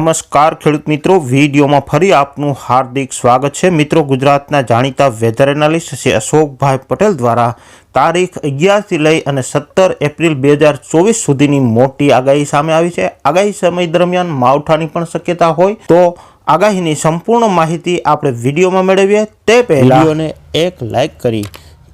નમસ્કાર, ખેડૂત મિત્રો. વિડીયોમાં ફરી આપનું હાર્દિક સ્વાગત છે. મિત્રો, ગુજરાતના જાણીતા વેધર એનાલિસ્ટ શ્રી અશોકભાઈ પટેલ દ્વારા તારીખ અગિયારથી લઈ અને સત્તર એપ્રિલ બે હજાર ચોવીસ સુધીની મોટી આગાહી સામે આવી છે. આગાહી સમય દરમિયાન માવઠાની પણ શક્યતા હોય તો આગાહીની સંપૂર્ણ માહિતી આપણે વિડીયોમાં મેળવીએ. તે પહેલાં એક લાઇક કરી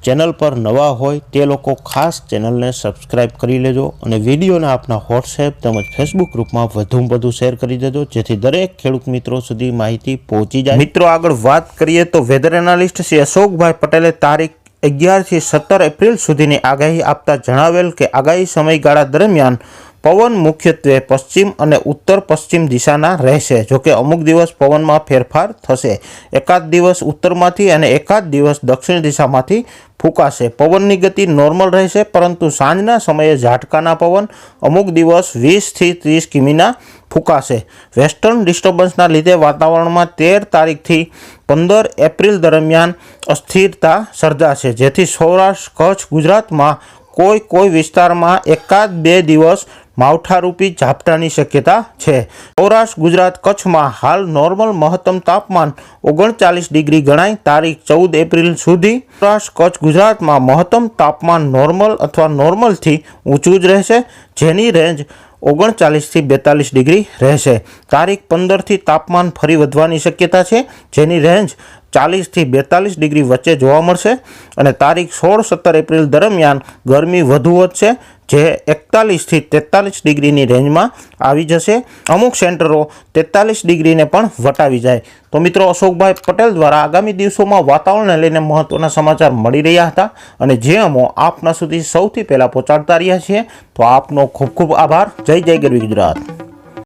ચેનલ પર નવા હોય તે લોકો ખાસ ચેનલને સબસ્ક્રાઇબ કરી લેજો અને વિડીયોને આપના વોટ્સએપ તેમજ ફેસબુક ગ્રુપમાં વધુમાં વધુ શેર કરી દેજો, જેથી દરેક ખેડૂત મિત્રો સુધી માહિતી પહોંચી જાય. મિત્રો, આગળ વાત કરીએ તો વેધર એનાલિસ્ટ શ્રી અશોકભાઈ પટેલે તારીખ અગિયારથી સત્તર એપ્રિલ સુધીની આગાહી આપતા જણાવેલ કે આગાહી સમયગાળા દરમિયાન પવન મુખ્યત્વે પશ્ચિમ અને ઉત્તર પશ્ચિમ દિશાના રહેશે. જોકે અમુક દિવસ પવનમાં ફેરફાર થશે. એકાદ દિવસ ઉત્તરમાંથી અને એકાદ દિવસ દક્ષિણ દિશામાંથી ફૂંકાશે. પવનની ગતિ નોર્મલ રહેશે, પરંતુ સાંજના સમયે ઝાટકાના પવન અમુક દિવસ વીસથી ત્રીસ કિમીના ફૂંકાશે. વેસ્ટર્ન ડિસ્ટર્બન્સના લીધે વાતાવરણમાં તેર તારીખથી પંદર એપ્રિલ દરમિયાન અસ્થિરતા સર્જાશે. જેથી સૌરાષ્ટ્ર, કચ્છ, ગુજરાતમાં કોઈ કોઈ વિસ્તારમાં એકાદ બે દિવસ માવઠારૂપી ઝાપટાની શક્યતા છે. સૌરાષ્ટ્ર, ગુજરાત કચ્છમાં હાલ નોર્મલ મહત્તમ તાપમાન ઓગણચાલીસ ડિગ્રી ગણાય. તારીખ ચૌદ એપ્રિલ સુધી સૌરાષ્ટ્ર, કચ્છ, ગુજરાતમાં મહત્તમ તાપમાન નોર્મલ અથવા નોર્મલથી ઊંચું જ રહેશે, જેની રેન્જ ઓગણચાલીસથી બેતાલીસ ડિગ્રી રહેશે. તારીખ પંદરથી તાપમાન ફરી વધવાની શક્યતા છે, જેની રેન્જ ચાલીસથી બેતાલીસ ડિગ્રી વચ્ચે જોવા મળશે. અને તારીખ સોળ સત્તર એપ્રિલ દરમિયાન ગરમી વધુ વધશે જે એકતાલીસથી તેતાલીસ ડિગ્રીની રેન્જમાં આવી જશે. અમુક સેન્ટરો તેતાલીસ ડિગ્રીને પણ વટાવી જાય. તો મિત્રો, અશોકભાઈ પટેલ દ્વારા આગામી દિવસોમાં વાતાવરણને લઈને મહત્ત્વના સમાચાર મળી રહ્યા હતા અને જે અમો આપના સુધી સૌથી પહેલાં પહોંચાડતા રહ્યા છીએ. તો આપનો ખૂબ ખૂબ આભાર. જય જય ગરવી ગુજરાત.